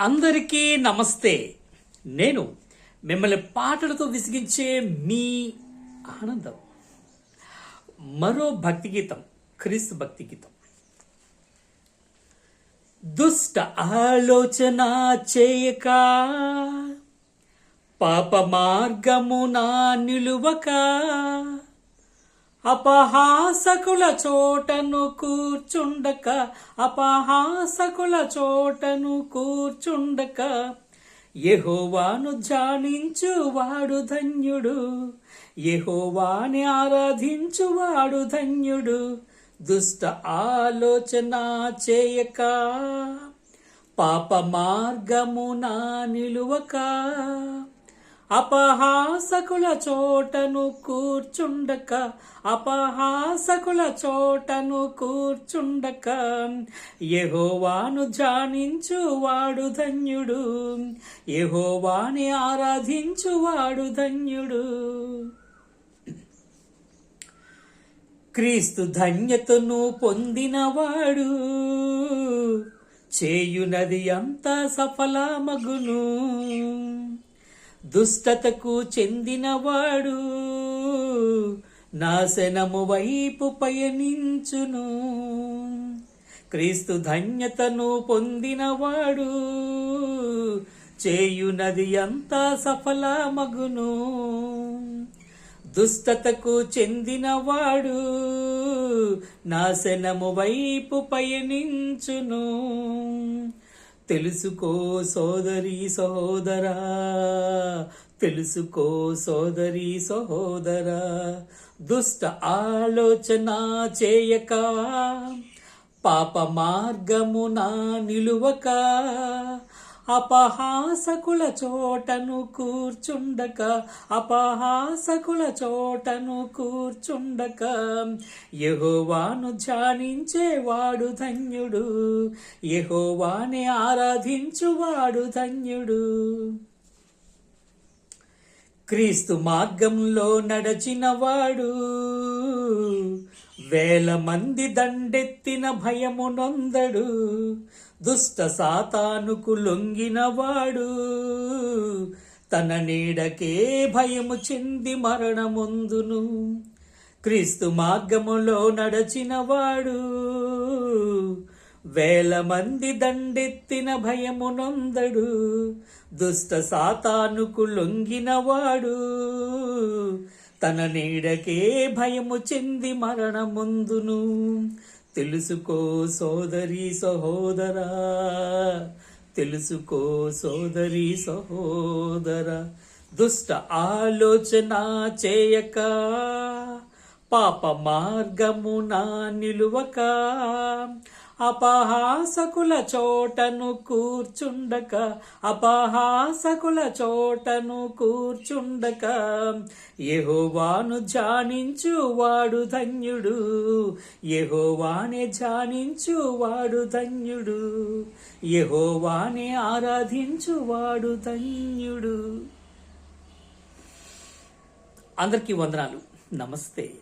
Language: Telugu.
అందరికీ నమస్తే. నేను మిమ్మల్ని పాటలతో విసిగించే మీ ఆనందం. మరో భక్తి గీతం క్రీస్తు భక్తి గీతం. దుష్ట ఆలోచన చేయక పాప మార్గమున నిలువక అపహాసకుల చోటను కూర్చుండక అపహాసకుల చోటను కూర్చుండక. యెహోవాను ధ్యానించువాడు ధన్యుడు. ఎహోవాని ఆరాధించు వాడు ధన్యుడు. దుష్ట ఆలోచన చేయక పాప మార్గమున నిలువక. అపహాసకుల చోటను కూర్చుండక అపహాసకుల చోటను కూర్చుండక. యెహోవాను వాడు ధన్యుడు ఆరాధించు ఆరాధించువాడు ధన్యుడు. క్రీస్తు ధన్యతను పొందినవాడు చేయునది అంత సఫలమగును. దుష్టతకు చెందినవాడు. నాశనము వైపు పయనించును. క్రీస్తు ధన్యతను పొందినవాడు. చేయునది అంతా సఫలమగును. దుష్టతకు చెందినవాడు. నాశనము వైపు పయనించును. తెలుసుకో సోదరి సహోదరా తెలుసుకో సోదరి సహోదరా దుష్ట ఆలోచన చేయక పాప మార్గమున నిలువక అపహాసకుల చోటను కూర్చుండక అపహాసకుల చోటను కూర్చుండక. యహోవాను ధ్యానించేవాడు ధన్యుడు యహోవాని ఆరాధించువాడు ధన్యుడు. క్రీస్తు మార్గంలో నడచినవాడు వేల మంది దండెత్తిన భయము నొందడు దుష్ట సాతానుకు లొంగినవాడు. తన నీడకే భయము చెంది మరణముందును క్రీస్తు మార్గములో నడచినవాడు. వేల మంది దండెత్తిన భయము నొందడు దుష్ట సాతానుకు లొంగినవాడు. తన నీడకే భయము చెంది మరణముందును. తెలుసుకో సోదరి సహోదరా తెలుసుకో సోదరి సహోదర. దుష్ట ఆలోచన చేయక పాప మార్గమున నిలువక అపహాసకుల చోటను కూర్చుండక అపహాసకుల చోటను కూర్చుండక. యెహోవాను ధ్యానించువాడు ధన్యుడు. యెహోవానే ధ్యానించువాడు ధన్యుడు. ఎహోవానే ఆరాధించు వాడు ధన్యుడు. అందరికీ వందనాలు. నమస్తే.